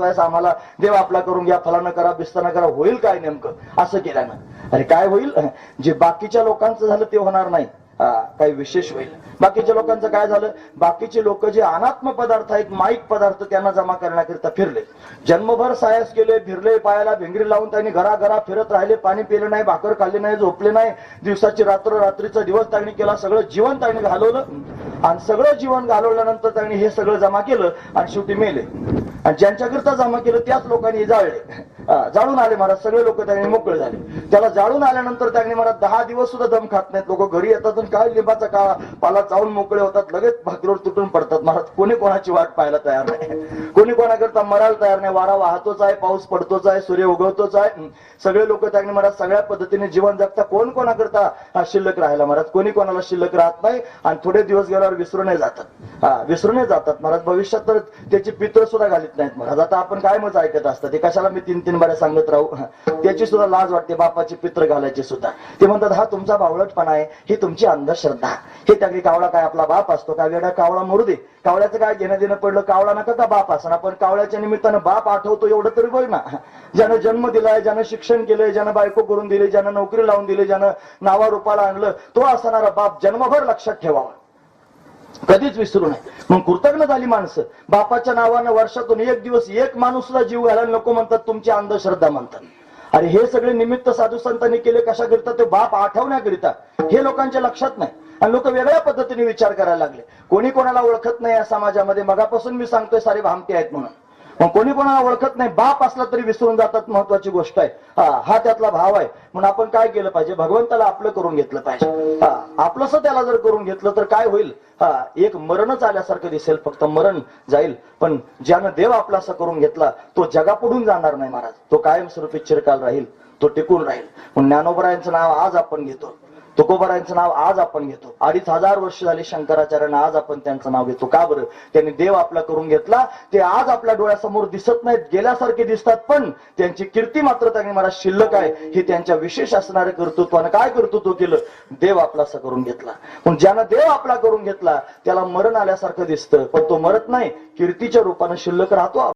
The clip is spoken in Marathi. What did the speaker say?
वेळेस आम्हाला? देव आपला करून घ्या फलानं करा बिस्ताना करा. होईल काय नेमकं? असं केल्यानं. अरे काय होईल? जे बाकीच्या लोकांचं झालं ते होणार नाही. काही विशेष होईल. बाकीच्या लोकांचं काय झालं? बाकीचे लोक जे अनात्म पदार्थ आहेत माईक पदार्थ त्यांना जमा करण्याकरिता फिरले. जन्मभर सायस केले फिरले पायाला भिंगरी लावून त्यांनी घराघरा फिरत राहिले पाणी पिले नाही भाकर खाल्ली नाही झोपले नाही. दिवसाची रात्र रात्रीचा दिवस त्यांनी केला सगळं जीवन त्यांनी घालवलं. आणि सगळं जीवन घालवल्यानंतर त्यांनी हे सगळं जमा केलं आणि शेवटी मेले. आणि ज्यांच्याकरता जमा केलं त्याच लोकांनी जाळले. जाळून आले महाराज सगळे लोक त्यांनी मोकळे झाले. त्याला जाळून आल्यानंतर त्यांनी महाराज दहा दिवस सुद्धा दम खात नाहीत. लोक घरी येतात आणि काय लिंबाचा काळा पाला चावून मोकळे होतात लगेच भाकरीवर तुटून पडतात. महाराज कोणी कोणाची वाट पाहायला तयार नाही. कोणी कोणाकरता मरायला तयार नाही. वारा वाहतोच आहे पाऊस पडतोच आहे सूर्य उगवतोच आहे. सगळे लोक त्यांनी महाराज सगळ्या पद्धतीने जीवन जगता. कोण कोणाकरता हा, शिल्लक राहायला महाराज? कोणी कोणाला शिल्लक राहत नाही आणि थोडे दिवस गेल्यावर विसरूनही जातात हा विसरूनही जातात. महाराज भविष्यात तर त्याची पित्र सुद्धा घालत नाहीत महाराज. आता आपण काय मजा ऐकत असतात? ते कशाला मी तीन तीन बाऱ्या सांगत राहू? त्याची सुद्धा लाज वाटते बापाची पित्र घालायची सुद्धा. ते म्हणतात हा तुमचा बावळटपणा आहे ही तुमची अंधश्रद्धा. हे त्यागली कावळा काय आपला बाप असतो काय वेळा कावळा मरू दे. कावळ्याचं काय घेणं देणं पडलं? कावळा नका का बाप असणार? पण कावळ्याच्या निमित्तानं बाप आठवतो एवढं तरी बघ ना. ज्यानं जन्म दिलाय ज्यानं शिक्षण केलंय ज्यानं बायको करून दिली ज्यानं नोकरी लावून दिली ज्यानं नावारूपाला आणलं तो असणारा बाप जन्मभर लक्षात ठेवावा. कधीच विसरू नये. मग कृतज्ञ झाली माणसं. बापाच्या नावानं वर्षातून एक दिवस एक माणूस सुद्धा जीव घालायला नको म्हणतात तुमची अंधश्रद्धा म्हणतात. अरे हे सगळे निमित्त साधू संतांनी केले कशाकरिता? ते बाप आठवण्याकरिता. हे लोकांच्या लक्षात नाही. आणि लोक वेगळ्या पद्धतीने विचार करायला लागले. कोणी कोणाला ओळखत नाही या समाजामध्ये. मगापासून मी सांगतोय सारे भामटे आहेत म्हणून. मग कोणी कोणाला ओळखत नाही बाप असला तरी विसरून जातात महत्वाची गोष्ट आहे. हा हा त्यातला भाव आहे. म्हणून आपण काय केलं पाहिजे? भगवंताला आपलं करून घेतलं पाहिजे. हा आपलंस त्याला जर करून घेतलं तर काय होईल? हा एक मरणच आल्यासारखं दिसेल फक्त मरण जाईल. पण ज्यानं देव आपलासा करून घेतला तो जगापुढून जाणार नाही महाराज. तो कायमस्वरूपी चिरकाल राहील तो टिकून राहील. पण ज्ञानोबरायांचं नाव आज आपण घेतो. तुकोबारांचं नाव आज आपण घेतो. अडीच हजार वर्ष झाली शंकराचार्यांना आज आपण त्यांचं नाव घेतो. का बरं? त्यांनी देव आपला करून घेतला. ते आज आपल्या डोळ्यासमोर दिसत नाहीत गेल्यासारखे दिसतात पण त्यांची कीर्ती मात्र त्यांनी मला शिल्लक आहे. हे त्यांच्या विशेष असणाऱ्या कर्तृत्वानं काय कर्तृत्व केलं? देव आपलासा करून घेतला. पण ज्यानं देव आपला करून घेतला त्याला मरण आल्यासारखं दिसतं पण तो मरत नाही. कीर्तीच्या रूपानं शिल्लक राहतो.